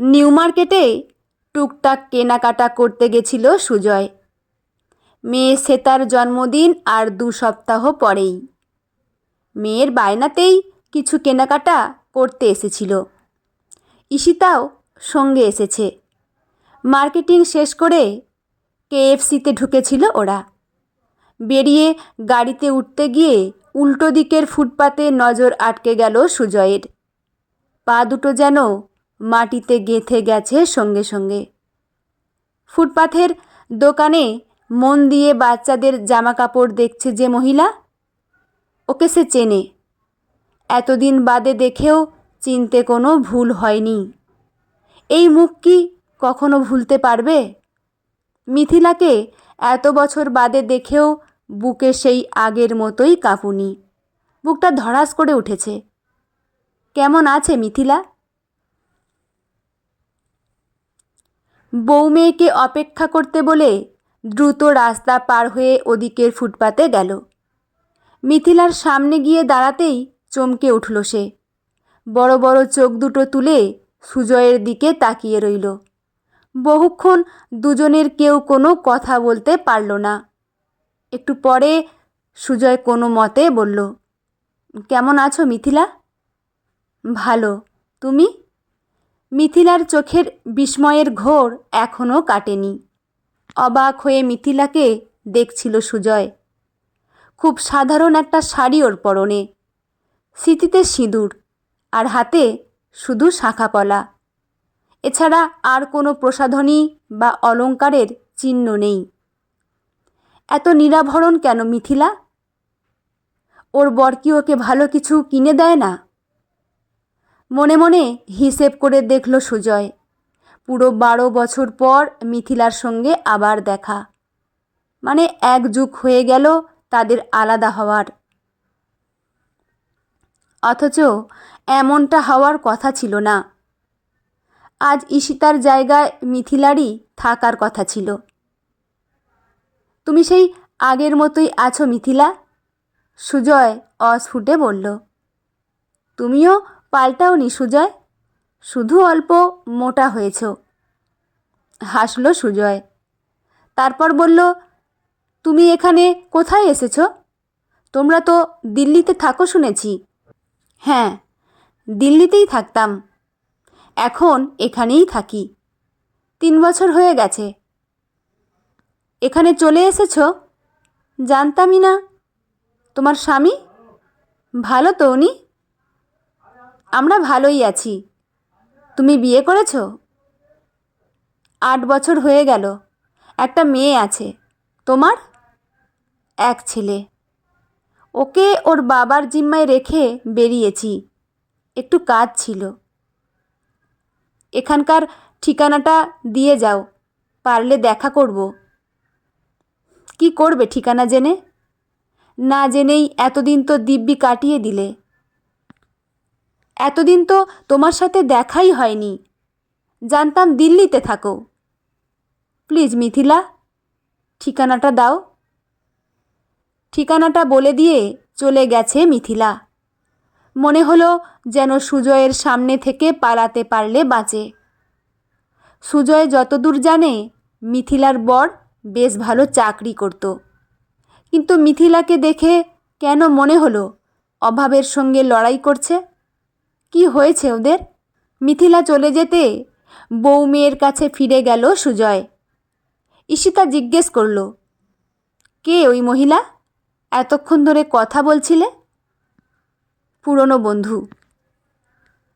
New মার্কেটে টুকটাক কেনাকাটা করতে গেছিল সুজয়। মেয়ে শ্বেতার জন্মদিন আর দু সপ্তাহ পরেই। মেয়ের বায়নাতেই কিছু কেনাকাটা করতে এসেছিল। ঈশিতাও সঙ্গে এসেছে। মার্কেটিং শেষ করে কেএফসিতে ঢুকেছিল ওরা। বেরিয়ে গাড়িতে উঠতে গিয়ে উল্টো দিকের ফুটপাতে নজর আটকে গেল সুজয়ের। পা দুটো যেন মাটিতে গেঁথে গেছে সঙ্গে সঙ্গে। ফুটপাথের দোকানে মন দিয়ে বাচ্চাদের জামা কাপড় দেখছে যে মহিলা, ওকে সে চেনে। এতদিন বাদে দেখেও চিনতে কোনো ভুল হয়নি। এই মুখ কি কখনো ভুলতে পারবে? মিথিলাকে এত বছর বাদে দেখেও বুকে সেই আগের মতোই কাঁপুনি। বুকটা ধড়াস করে উঠেছে। কেমন আছে মিথিলা? বউ মেয়েকে অপেক্ষা করতে বলে দ্রুত রাস্তা পার হয়ে ওদিকের ফুটপাতে গেল। মিথিলার সামনে গিয়ে দাঁড়াতেই চমকে উঠল সে। বড় বড় চোখ দুটো তুলে সুজয়ের দিকে তাকিয়ে রইল। বহুক্ষণ দুজনের কেউ কোনো কথা বলতে পারল না। একটু পরে সুজয় কোনো মতে বলল, কেমন আছো মিথিলা? ভালো। তুমি? মিথিলার চোখের বিস্ময়ের ঘোর এখনও কাটেনি। অবাক হয়ে মিথিলাকে দেখছিল সুজয়। খুব সাধারণ একটা শাড়ি ওর পরনে। স্মৃতিতে সিঁদুর আর হাতে শুধু শাঁখাপলা এছাড়া আর কোনো প্রসাধনী বা অলঙ্কারের চিহ্ন নেই। এত নিরাভরণ কেন মিথিলা? ওর বর কি ওকে ভালো কিছু কিনে দেয় না? মনে মনে হিসেব করে দেখল সুজয়। পুরো বারো বছর পর মিথিলার সঙ্গে আবার দেখা। মানে এক যুগ হয়ে গেল তাদের আলাদা হওয়ার। অথচ এমনটা হওয়ার কথা ছিল না। আজ ঈশিতার জায়গায় মিথিলারই থাকার কথা ছিল। তুমি সেই আগের মতোই আছো মিথিলা? সুজয় অস্ফুটে বলল। তুমিও পাল্টাওনি সুজয়। শুধু অল্প মোটা হয়েছ। হাসল সুজয়। তারপর বলল, তুমি এখানে কোথায় এসেছ? তোমরা তো দিল্লিতে থাকো শুনেছি। হ্যাঁ দিল্লিতেই থাকতাম। এখন এখানেই থাকি। তিন বছর হয়ে গেছে। এখানে চলে এসেছ? জানতামই না। তোমার স্বামী? ভালো তো উনি? আমরা ভালোই আছি। তুমি বিয়ে করেছ? আট বছর হয়ে গেল। একটা মেয়ে আছে। তোমার? এক ছেলে। ওকে ওর বাবার জিম্মায় রেখে বেরিয়েছি। একটু কাজ ছিল। এখানকার ঠিকানাটা দিয়ে যাও। পারলে দেখা করব। কি করবে ঠিকানা জেনে? না জেনেই এতদিন তো দিব্যি কাটিয়ে দিলে। এতদিন তো তোমার সাথে দেখাই হয়নি। জানতাম দিল্লিতে থাকো। প্লিজ মিথিলা, ঠিকানাটা দাও। ঠিকানাটা বলে দিয়ে চলে গেছে মিথিলা। মনে হলো যেন সুজয়ের সামনে থেকে পালাতে পারলে বাঁচে। সুজয় যতদূর জানে, মিথিলার বর বেশ ভালো চাকরি করত। কিন্তু মিথিলাকে দেখে কেন মনে হলো অভাবের সঙ্গে লড়াই করছে? কি হয়েছে ওদের? মিথিলা চলে যেতে বউ মেয়ের কাছে ফিরে গেল সুজয়। ঈশিতা জিজ্ঞেস করল, কে ওই মহিলা? এতক্ষণ ধরে কথা বলছিলে? পুরনো বন্ধু।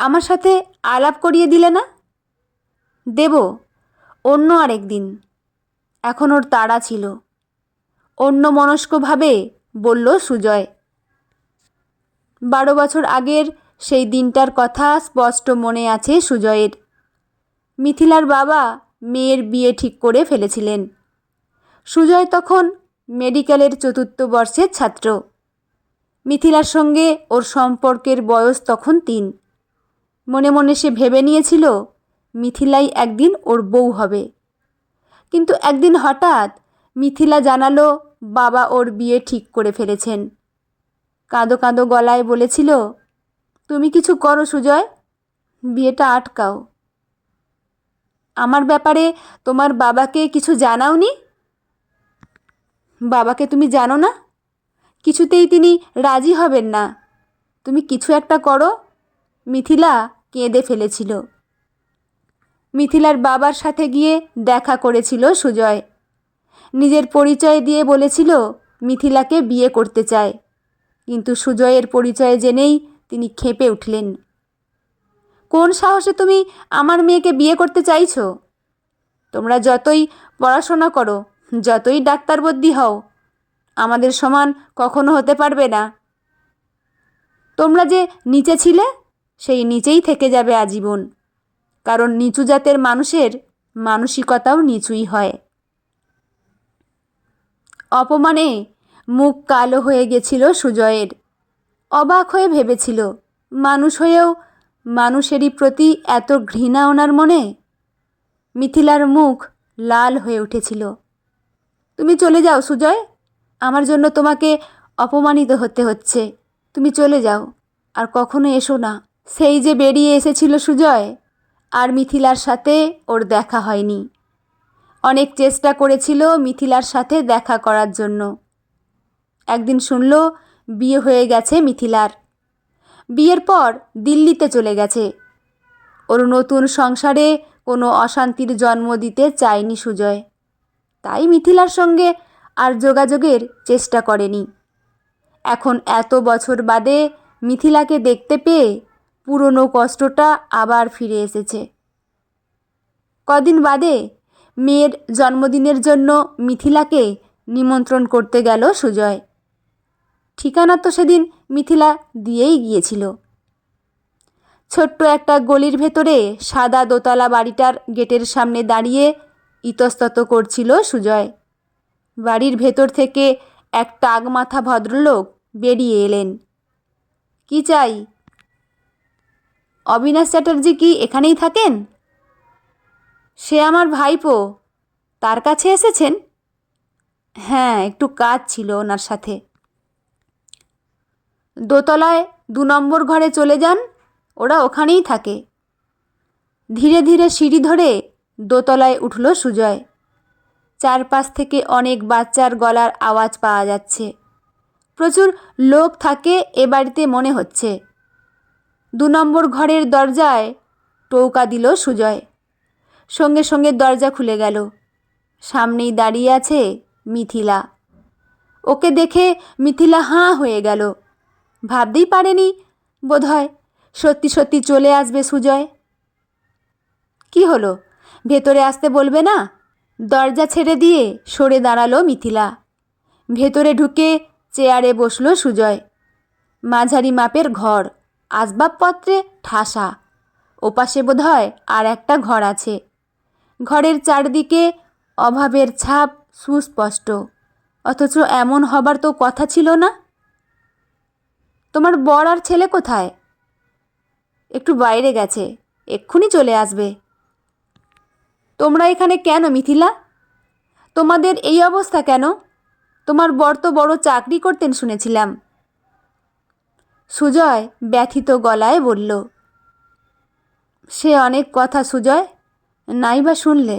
আমার সাথে আলাপ করিয়ে দিলে না? দেব, অন্য আরেক দিন। এখন ওর তাড়া ছিল। অন্য মনস্কভাবে বলল সুজয়, বারো বছর আগের সেই দিনটার কথা স্পষ্ট মনে আছে সুজয়ের। মিথিলার বাবা মেয়ের বিয়ে ঠিক করে ফেলেছিলেন। সুজয় তখন মেডিকেলের চতুর্থ বর্ষের ছাত্র। মিথিলার সঙ্গে ওর সম্পর্কের বয়স তখন তিন। মনে মনে সে ভেবে নিয়েছিল, মিথিলাই একদিন ওর বউ হবে। কিন্তু একদিন হঠাৎ মিথিলা জানালো বাবা ওর বিয়ে ঠিক করে ফেলেছেন। কাঁদো কাঁদো গলায় বলেছিল তুমি কিছু করো সুজয়। বিয়েটা আটকাও। আমার ব্যাপারে তোমার বাবাকে কিছু জানাওনি? বাবাকে তুমি জানো না? কিছুতেই তিনি রাজি হবেন না। তুমি কিছু একটা করো। মিথিলা কেঁদে ফেলেছিল। মিথিলার বাবার সাথে গিয়ে দেখা করেছিল সুজয়। নিজের পরিচয় দিয়ে বলেছিল, মিথিলাকে বিয়ে করতে চায়। কিন্তু সুজয়ের পরিচয় জেনেই তিনি খেপে উঠলেন। কোন সাহসে তুমি আমার মেয়েকে বিয়ে করতে চাইছো? তোমরা যতই পড়াশোনা করো, যতই ডাক্তার বদ্যি হও, আমাদের সমান কখনো হতে পারবে না। তোমরা যে নিচে ছিলে, সেই নিচেই থেকে যাবে আজীবন। কারণ নিচু জাতের মানুষের মানসিকতাও নিচুই হয়। অপমানে মুখ কালো হয়ে গেছিল সুজয়ের। অবাক হয়ে ভেবেছিল, মানুষ হয়েও মানুষেরই প্রতি এত ঘৃণা ওনার মনে? মিথিলার মুখ লাল হয়ে উঠেছিল। তুমি চলে যাও, সুজয়। আমার জন্য তোমাকে অপমানিত হতে হচ্ছে। তুমি চলে যাও, আর কখনো এসো না। সেই যে বেরিয়ে এসেছিল সুজয়, আর মিথিলার সাথে ওর দেখা হয়নি। অনেক চেষ্টা করেছিল মিথিলার সাথে দেখা করার জন্য। একদিন শুনল বিয়ে হয়ে গেছে মিথিলার। বিয়ের পর দিল্লিতে চলে গেছে। ওর নতুন সংসারে কোনো অশান্তির জন্ম দিতে চায়নি সুজয়। তাই মিথিলার সঙ্গে আর যোগাযোগের চেষ্টা করেনি। এখন এত বছর বাদে মিথিলাকে দেখতে পেয়ে পুরনো কষ্টটা আবার ফিরে এসেছে। কদিন বাদে মেয়ের জন্মদিনের জন্য মিথিলাকে নিমন্ত্রণ করতে গেল সুজয়। ঠিকানা তো সেদিন মিথিলা দিয়েই গিয়েছিল। ছোট্ট একটা গলির ভেতরে সাদা দোতলা বাড়িটার গেটের সামনে দাঁড়িয়ে ইতস্তত করছিল সুজয়। বাড়ির ভেতর থেকে এক টাগ মাথা ভদ্রলোক বেরিয়ে এলেন। কি চাই? অবিনাশ চ্যাটার্জি কি এখানেই থাকেন? সে আমার ভাইপো। তার কাছে এসেছেন? হ্যাঁ একটু কাজ ছিল ওনার সাথে। দোতলায় দু নম্বর ঘরে চলে যান, ওরা ওখানেই থাকে। ধীরে ধীরে সিঁড়ি ধরে দোতলায় উঠল সুজয়। চারপাশ থেকে অনেক বাচ্চার গলার আওয়াজ পাওয়া যাচ্ছে। প্রচুর লোক থাকে এ বাড়িতে মনে হচ্ছে। দু নম্বর ঘরের দরজায় টৌকা দিল সুজয়। সঙ্গে সঙ্গে দরজা খুলে গেল। সামনেই দাঁড়িয়ে আছে মিথিলা। ওকে দেখে মিথিলা হাঁ হয়ে গেল। ভাবতেই পারেনি। বোধহয় সত্যি সত্যি চলে আসবে সুজয়। কি হলো? ভেতরে আসতে বলবে না? দরজা ছেড়ে দিয়ে সরে দাঁড়াল মিথিলা। ভেতরে ঢুকে চেয়ারে বসল সুজয়। মাঝারি মাপের ঘর, আসবাবপত্রে ঠাসা। ওপাশে বোধহয় আর একটা ঘর আছে। ঘরের চারদিকে অভাবের ছাপ সুস্পষ্ট। অথচ এমন হবার তো কথা ছিল না। তোমার বর আর ছেলে কোথায়? একটু বাইরে গেছে, এক্ষুনি চলে আসবে। তোমরা এখানে কেন মিথিলা? তোমাদের এই অবস্থা কেন? তোমার বর তো বড় চাকরি করতেন শুনেছিলাম। সুজয় ব্যথিত গলায় বলল, সে অনেক কথা সুজয় নাই বা শুনলে।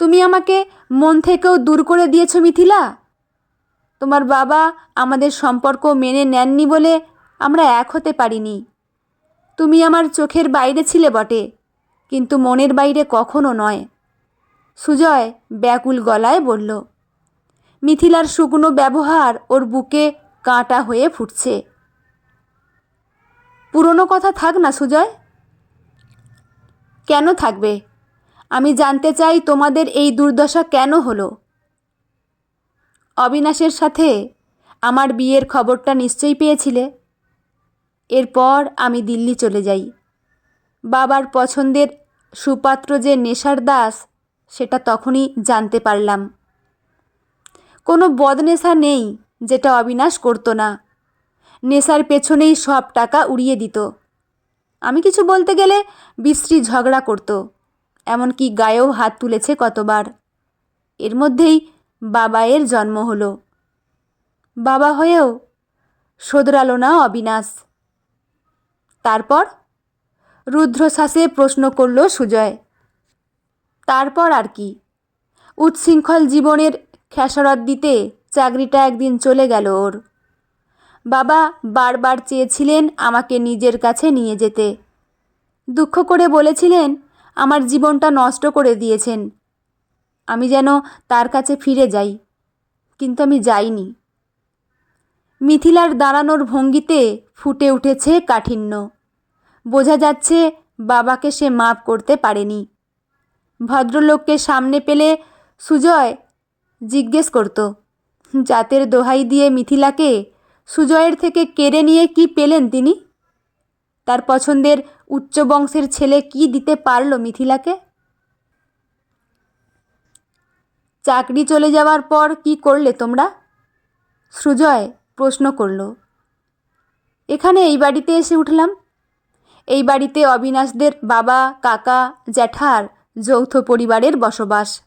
তুমি আমাকে মন থেকেও দূর করে দিয়েছ মিথিলা? তোমার বাবা আমাদের সম্পর্ক মেনে নেননি বলে আমরা এক হতে পারিনি। তুমি আমার চোখের বাইরে ছিলে বটে, কিন্তু মনের বাইরে কখনো নয়। সুজয় ব্যাকুল গলায় বলল, মিথিলার শুকনো ব্যবহার ওর বুকে কাঁটা হয়ে ফুটছে। পুরনো কথা থাক না সুজয়। কেন থাকবে? আমি জানতে চাই তোমাদের এই দুর্দশা কেন হলো? অবিনাশের সাথে আমার বিয়ের খবরটা নিশ্চয়ই পেয়েছিলে। এরপর আমি দিল্লি চলে যাই। বাবার পছন্দের সুপাত্র যে নেশার দাস, সেটা তখনই জানতে পারলাম। কোনো বদনেশা নেই যেটা অবিনাশ করতো না। নেশার পেছনেই সব টাকা উড়িয়ে দিত। আমি কিছু বলতে গেলে বিশ্রী ঝগড়া করত, এমনকি গায়েও হাত তুলেছে কতবার। এর মধ্যেই বাবায়ের জন্ম হলো। বাবা হয়েও শোধরালো না অবিনাশ। তারপর রুদ্রশ্বাসে প্রশ্ন করল সুজয়, তারপর আর কি? উচ্ছৃঙ্খল জীবনের খেসারত দিতে চাকরিটা একদিন চলে গেল ওর। বাবা বারবার চেয়েছিলেন আমাকে নিজের কাছে নিয়ে যেতে। দুঃখ করে বলেছিলেন, আমার জীবনটা নষ্ট করে দিয়েছেন। আমি যেন তার কাছে ফিরে যাই, কিন্তু আমি যাইনি। মিথিলার দাঁড়ানোর ভঙ্গিতে ফুটে উঠেছে কাঠিন্য। বোঝা যাচ্ছে বাবাকে সে মাপ করতে পারেনি। ভদ্রলোককে সামনে পেলে সুজয় জিজ্ঞেস করত, জাতের দোহাই দিয়ে মিথিলাকে সুজয়ের থেকে কেড়ে নিয়ে কি পেলেন তিনি? তার পছন্দের উচ্চ বংশের ছেলে কি দিতে পারল মিথিলাকে? চাকরি চলে যাওয়ার পর কি করলে তোমরা? সুজয় প্রশ্ন করল। এখানে এই বাড়িতে এসে উঠলাম। এই বাড়িতে অবিনাশদের বাবা, কাকা, জ্যাঠার যৌথ পরিবারের বসবাস।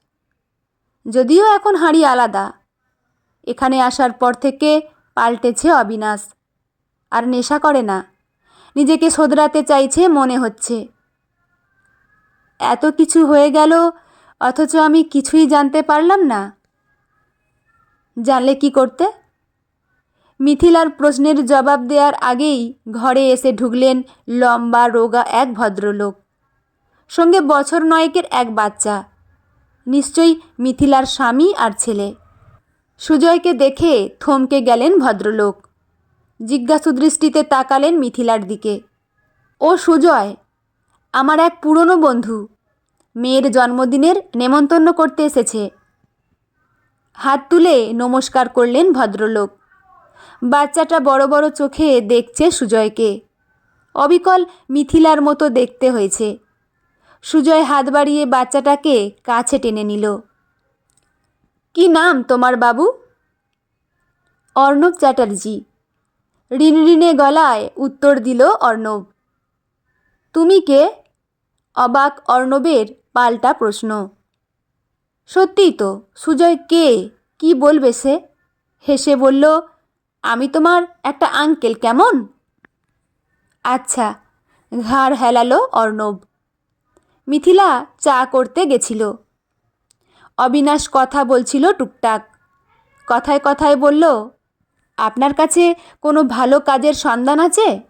যদিও এখন হাঁড়ি আলাদা। এখানে আসার পর থেকে পাল্টেছে অবিনাশ। আর নেশা করে না। নিজেকে শোধরাতে চাইছে মনে হচ্ছে। এত কিছু হয়ে গেল অথচ আমি কিছুই জানতে পারলাম না। জানলে কি করতে? মিথিলার প্রশ্নের জবাব দেওয়ার আগেই ঘরে এসে ঢুকলেন লম্বা, রোগা এক ভদ্রলোক। সঙ্গে বছর নয়েকের এক বাচ্চা। নিশ্চয়ই মিথিলার স্বামী আর ছেলে। সুজয়কে দেখে থমকে গেলেন ভদ্রলোক। জিজ্ঞাসু দৃষ্টিতে তাকালেন মিথিলার দিকে। ও সুজয়, আমার এক পুরনো বন্ধু। মেয়ের জন্মদিনের নেমন্তন্ন করতে এসেছে। হাত তুলে নমস্কার করলেন ভদ্রলোক। বাচ্চাটা বড় বড় চোখে দেখছে সুজয়কে। অবিকল মিথিলার মতো দেখতে হয়েছে। সুজয় হাত বাড়িয়ে বাচ্চাটাকে কাছে টেনে নিল। কি নাম তোমার বাবু? অর্ণব চ্যাটার্জি। ঋণঋণে গলায় উত্তর দিল অর্ণব। তুমি কে? অবাক অর্ণবের পাল্টা প্রশ্ন। সত্যিই তো, সুজয় কে? কি বলবে সে? হেসে বলল, আমি তোমার একটা আঙ্কেল, কেমন? আচ্ছা ঘাড় হেলালো অর্ণব। মিথিলা চা করতে গেছিল। অবিনাশ কথা বলছিল টুকটাক। কথায় কথায় বলল, আপনার কাছে কোনো ভালো কাজের সন্ধান আছে?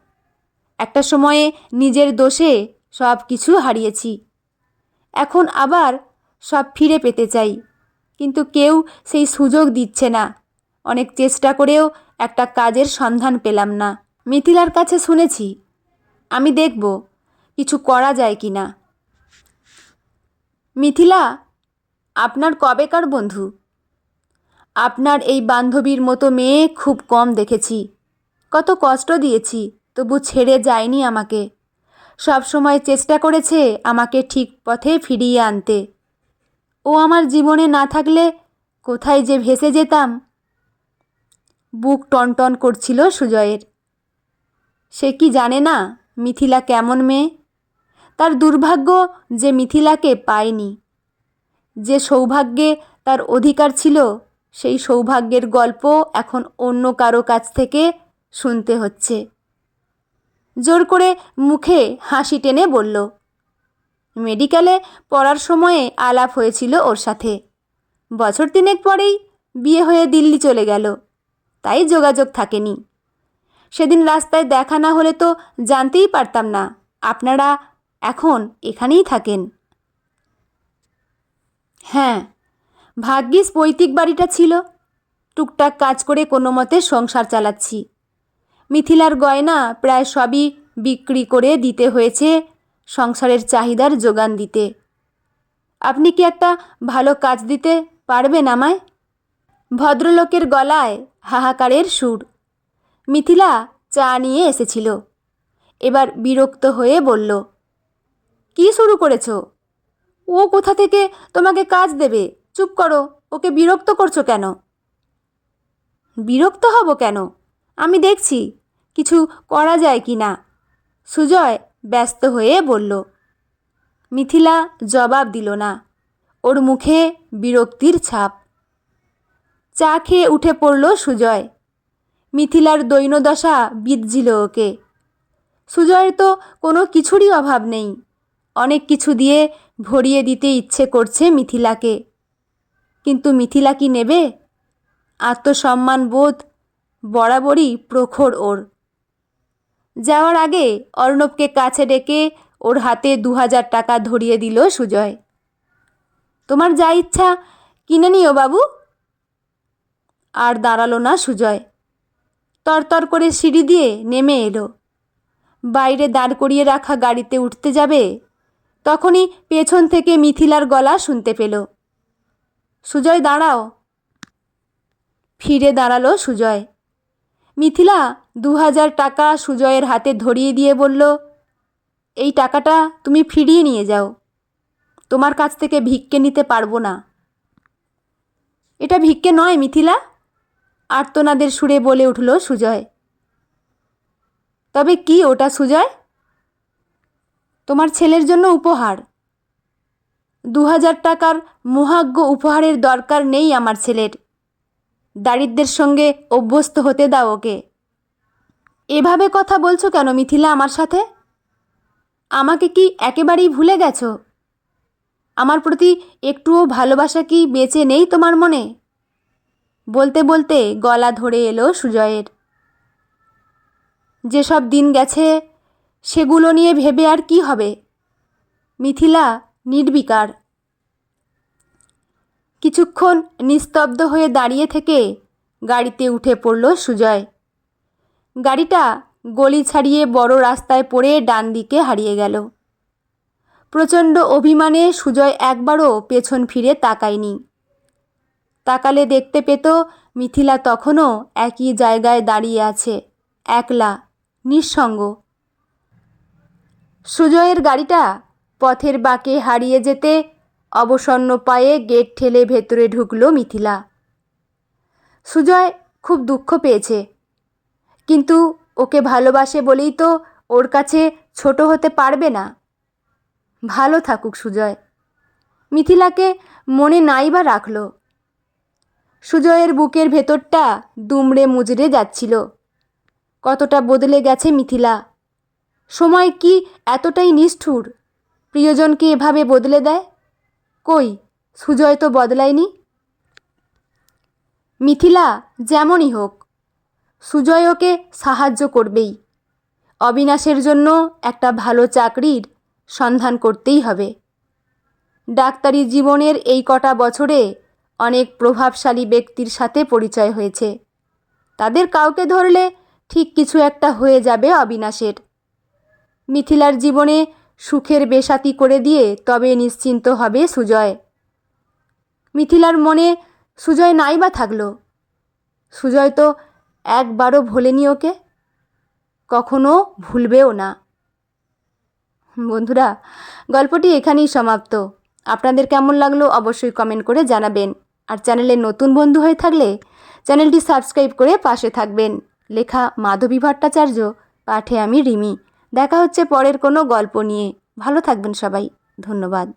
একটা সময়ে নিজের দোষে সব কিছু হারিয়েছি। এখন আবার সব ফিরে পেতে চাই। কিন্তু কেউ সেই সুযোগ দিচ্ছে না। অনেক চেষ্টা করেও একটা কাজের সন্ধান পেলাম না। মিথিলার কাছে শুনেছি, আমি দেখব কিছু করা যায় কি না। মিথিলা, আপনার কবেকার বন্ধু? আপনার এই বান্ধবীর মতো মেয়ে খুব কম দেখেছি। কত কষ্ট দিয়েছি, তবু ছেড়ে যায়নি আমাকে। সব সময় চেষ্টা করেছে আমাকে ঠিক পথে ফিরিয়ে আনতে। ও আমার জীবনে না থাকলে কোথায় যে ভেসে যেতাম। বুক টনটন করছিল সুজয়ের। সে কি জানে না মিথিলা কেমন মেয়ে? তার দুর্ভাগ্য যে মিথিলাকে পায়নি। যে সৌভাগ্যে তার অধিকার ছিল, সেই সৌভাগ্যের গল্প এখন অন্য কারও কাছ থেকে শুনতে হচ্ছে। জোর করে মুখে হাসি টেনে বলল, মেডিকেলে পড়ার সময়ে আলাপ হয়েছিল ওর সাথে। বছর তিনেক পরেই বিয়ে হয়ে দিল্লি চলে গেল, তাই যোগাযোগ থাকেনি। সেদিন রাস্তায় দেখা না হলে তো জানতেই পারতাম না, আপনারা এখন এখানেই থাকেন। হ্যাঁ ভাগ্যিস পৈতৃক বাড়িটা ছিল। টুকটাক কাজ করে কোনো মতে সংসার চালাচ্ছি। মিথিলার গয়না প্রায় সবই বিক্রি করে দিতে হয়েছে সংসারের চাহিদার যোগান দিতে। আপনি কি একটা ভালো কাজ দিতে পারবেন আমায়? ভদ্রলোকের গলায় হাহাকারের সুর। মিথিলা চা নিয়ে এসেছিল। এবার বিরক্ত হয়ে বলল, কি শুরু করেছ? ও কোথা থেকে তোমাকে কাজ দেবে? চুপ করো, ওকে বিরক্ত করছ কেন? বিরক্ত হব কেন? আমি দেখছি কিছু করা যায় কি না। সুজয় ব্যস্ত হয়ে বলল, মিথিলা জবাব দিল না। ওর মুখে বিরক্তির ছাপ। চা খেয়ে উঠে পড়ল সুজয়। মিথিলার দৈন্যদশা বিধছিল ওকে। সুজয়ের তো কোনো কিছুরই অভাব নেই। অনেক কিছু দিয়ে ভরিয়ে দিতে ইচ্ছে করছে মিথিলাকে। কিন্তু মিথিলা কি নেবে? আত্মসম্মান বোধ বরাবরই প্রখর ওর। যাওয়ার আগে অর্ণবকে কাছে ডেকে ওর হাতে দু হাজার টাকা ধরিয়ে দিল সুজয়। তোমার যা ইচ্ছা, কিনে নিও বাবু। আর দাঁড়াল না সুজয়। তরতর করে সিঁড়ি দিয়ে নেমে এলো। বাইরে দাঁড় করিয়ে রাখা গাড়িতে উঠতে যাবে, তখনই পেছন থেকে মিথিলার গলা শুনতে পেল। সুজয়, দাঁড়াও। ফিরে দাঁড়াল সুজয়। মিথিলা দু হাজার টাকা সুজয়ের হাতে ধরিয়ে দিয়ে বলল, এই টাকাটা তুমি ফিরিয়ে নিয়ে যাও। তোমার কাছ থেকে ভিক্ষে নিতে পারব না। এটা ভিক্ষে নয় মিথিলা আর্তনাদের সুরে বলে উঠল সুজয়। তবে কি ওটা সুজয়? তোমার ছেলের জন্য উপহার। দু হাজার টাকার মোহাগ্য উপহারের দরকার নেই আমার ছেলের। দারিদ্রের সঙ্গে অভ্যস্ত হতে দাও ওকে। এভাবে কথা বলছো কেন মিথিলা আমার সাথে? আমাকে কি একেবারেই ভুলে গেছো? আমার প্রতি একটুও ভালোবাসা কি বেঁচে নেই তোমার মনে? বলতে বলতে গলা ধরে এলো সুজয়ের। যেসব দিন গেছে, সেগুলো নিয়ে ভেবে আর কি হবে? মিথিলা নির্বিকার। কিছুক্ষণ নিস্তব্ধ হয়ে দাঁড়িয়ে থেকে গাড়িতে উঠে পড়ল সুজয়। গাড়িটা গলি ছাড়িয়ে বড় রাস্তায় পড়ে ডান দিকে হারিয়ে গেল। প্রচণ্ড অভিমানে সুজয় একবারও পেছন ফিরে তাকায়নি। তাকালে দেখতে পেত মিথিলা তখনও একই জায়গায় দাঁড়িয়ে আছে, একলা, নিঃসঙ্গ। সুজয়ের গাড়িটা পথের বাঁকে হারিয়ে যেতে অবসন্ন পায়ে গেট ঠেলে ভেতরে ঢুকলো মিথিলা। সুজয় খুব দুঃখ পেয়েছে। কিন্তু ওকে ভালোবাসে বলেই তো ওর কাছে ছোট হতে পারবে না। ভালো থাকুক সুজয়। মিথিলাকে মনে নাই বা রাখল। সুজয়ের বুকের ভেতরটা দুমড়ে মুজড়ে যাচ্ছিল। কতটা বদলে গেছে মিথিলা। সময় কি এতটাই নিষ্ঠুর? প্রিয়জনকে এভাবে বদলে দেয়? কই? সুজয় তো বদলায়নি। মিথিলা, যেমনই হোক, সুজয় ওকে সাহায্য করবেই। অবিনাশের জন্য একটা ভালো চাকরির সন্ধান করতেই হবে। ডাক্তারি জীবনের এই কটা বছরে অনেক প্রভাবশালী ব্যক্তির সাথে পরিচয় হয়েছে। তাদের কাউকে ধরলে ঠিক কিছু একটা হয়ে যাবে অবিনাশের। মিথিলার জীবনে সুখের বেসাতি করে দিয়ে তবে নিশ্চিন্ত হবে সুজয়। মিথিলার মনে সুজয় নাই বা থাকল? সুজয় তো একবারও ভোলেনি ওকে? কখনো ভুলবেও না। বন্ধুরা, গল্পটি এখানেই সমাপ্ত। আপনাদের কেমন লাগল অবশ্যই কমেন্ট করে জানাবেন। আর চ্যানেলে নতুন বন্ধু হয়ে থাকলে চ্যানেলটি সাবস্ক্রাইব করে পাশে থাকবেন। লেখা মাধবী ভট্টাচার্য, পাঠে আমি রিমি। দেখা হচ্ছে পরের কোনো গল্প নিয়ে। ভালো থাকবেন সবাই। ধন্যবাদ।